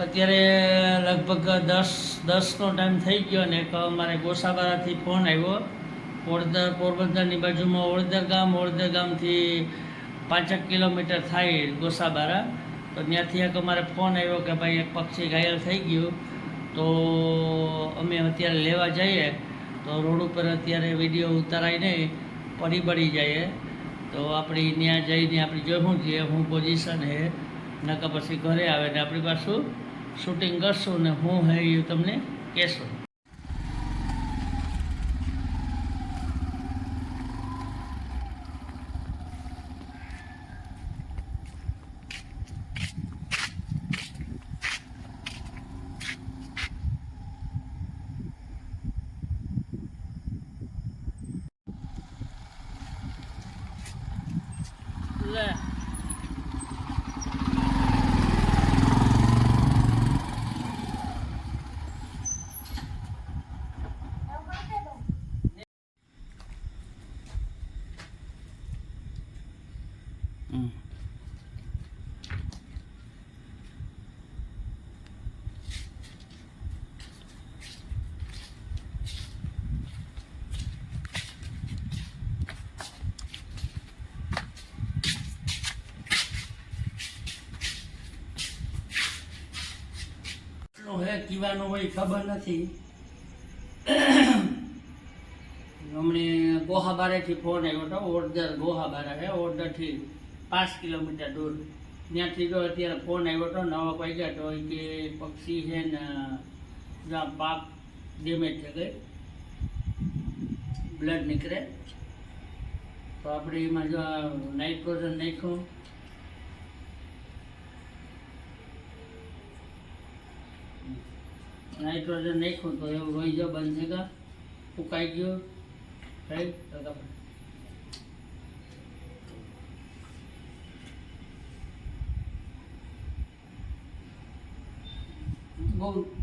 અત્યારે લગભગ દસ, દસનો ટાઈમ થઈ ગયો ને, એક અમારે ગોસાબારાથી ફોન આવ્યો. ઓળદર પોરબંદરની બાજુમાં ઓળદર ગામ ઓળદર ગામથી પાંચેક કિલોમીટર થાય ગોસાબારા. તો ત્યાંથી એક અમારે ફોન આવ્યો કે ભાઈ એક પક્ષી ઘાયલ થઈ ગયું. તો અમે અત્યારે લેવા જઈએ. તો રોડ ઉપર અત્યારે વીડિયો ઉતારાઈને પડી બળી જાય તો આપણી ત્યાં જઈને આપણે જોયું છીએ હું પોઝિશન હે. નકા પછી ઘરે આવે ને આપણી પાછું શૂટિંગ કરશું ને હું હે એ તમને કહેશું. લે. કીવાનું હોય ખબર નથી. અમને ગોહાબારેથી ફોન આવ્યો હતો ઓર્ડર ગોહાબારા છે ઓર્ડરથી પાંચ કિલોમીટર દૂર. ત્યાંથી જો અત્યારે ફોન આવ્યો હતો, નવા વાગ્યા તો કે પક્ષી છે ને પાક ડેમેજ થઈ ગઈ. બ્લડ નીકળે. તો આપણે એમાં જો નાઇટ્રોજન નાખ્યું નાઇટ્રોજન નાખ્યું તો એવું રોઈ જાવ બંધ થઈ ગયા ફૂંકાઈ ગયો રાઈટ તો આપણે બહુ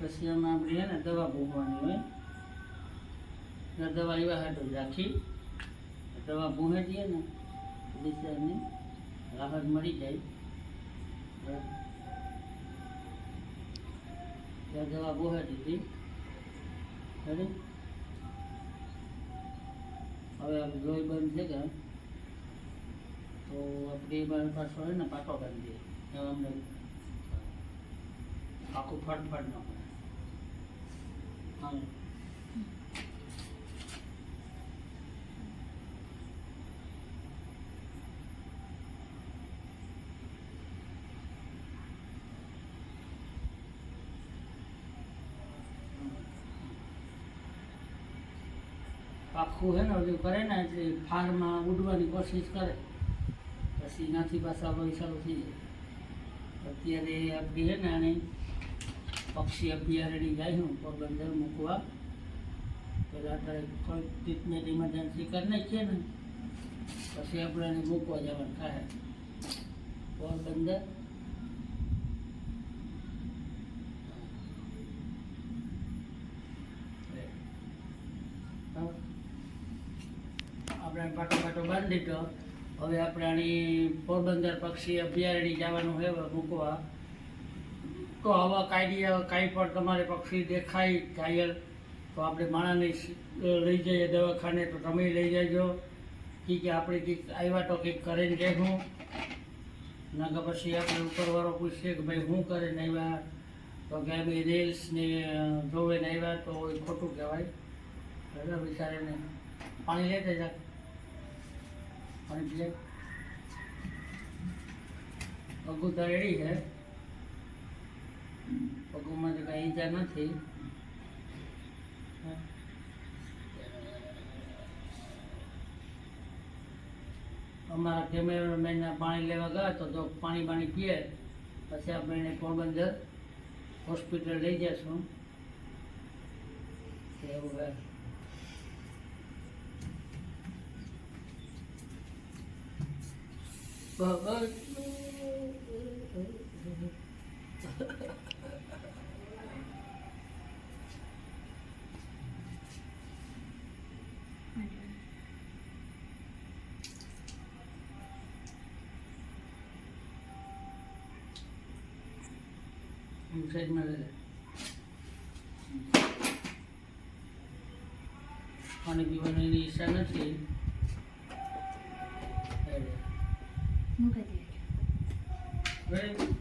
પછી આમાં આપણે ને દવા ભૂંગવાની હોય. તો દવા એવા હાટો રાખી, દવા ભૂંગે દઈએ ને દિશાની રાહત મળી જાય. દવા બોહે દીધી. ખરી? હવે આપણે લોહી બંધ છે ગયા તો આપણે એ બાજુ પાછો હોય ને પાટો બાંધી દઈએ. હવે અમને આખું ફટફટ ન પડે આખું હે ને ઓલું કરે ને એટલે ફારમાં ઉડવાની કોશિશ કરે. પછી એનાથી પાછા આપણે સારું થઈ જાય. અત્યારે આપણી હે ને આને. પક્ષી અભયારણ્ય જાય હું પોરબંદર મૂકવા, પહેલાં અત્યારે કોઈ ટ્રીટમેન્ટ ઇમરજન્સી કરી નાખીએ ને, પછી આપણે મૂકવા જવાનું થાય. પોરબંદર આપણે પાટો પાટો બાંધી દીધો હવે આપણે પોરબંદર પક્ષી અભયારણ્ય જવાનું હોય મૂકવા. તો આવા કાયદી કાંઈ પણ તમારે પક્ષી દેખાય ઘાયલ, તો આપણે માણસને લઈ જઈએ દવાખાને, તો તમે લઈ જજો. કે કે આપણે કંઈક આવ્યા તો કંઈક કરીને દેખું. નકર પછી આપણે ઉપરવાળો પૂછીએ કે ભાઈ શું કરીને આવ્યા? તો કે અમે રીલ્સ ને જોવે ને આવ્યા તો એ ખોટું કહેવાય. બરાબર બિચારાને પાણી લેતા જા. પાણી પીએ પગું તો રેડી છે. પગુમાં તો કાંઈ ઈજા નથી. અમારા કેમેરામેન પાણી લેવા ગયા તો તો પાણી પાણી પીએ, પછી આપણે એને પોરબંદર હોસ્પિટલ લઈ જઈશું. એવું હે સાઈડમાં રહેલા પાણી પીવાની એની નથી હવે